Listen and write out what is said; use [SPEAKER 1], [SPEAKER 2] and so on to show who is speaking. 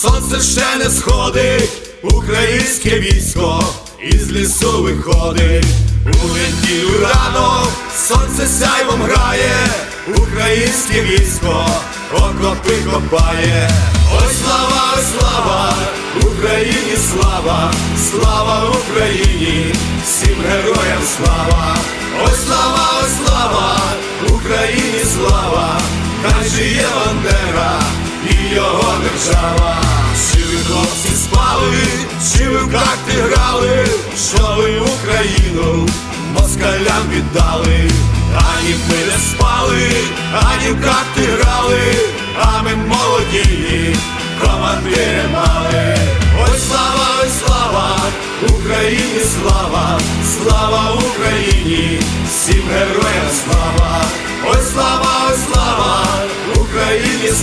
[SPEAKER 1] сонце ще не сходить, українське військо із лісу виходить. У неділю рано сонце сяйвом грає, українське військо окопи копає. Ой, слава, ой, слава, Україні слава, слава Україні, всім героям слава, в карти грали, що ви Україну москалям віддали, ані ми не спали, ані в карти грали, а ми молоді, командири мали. Ой, слава, ой, слава, Україні слава, слава Україні, всім героям слава, ой, слава, ой, слава, Україні слава.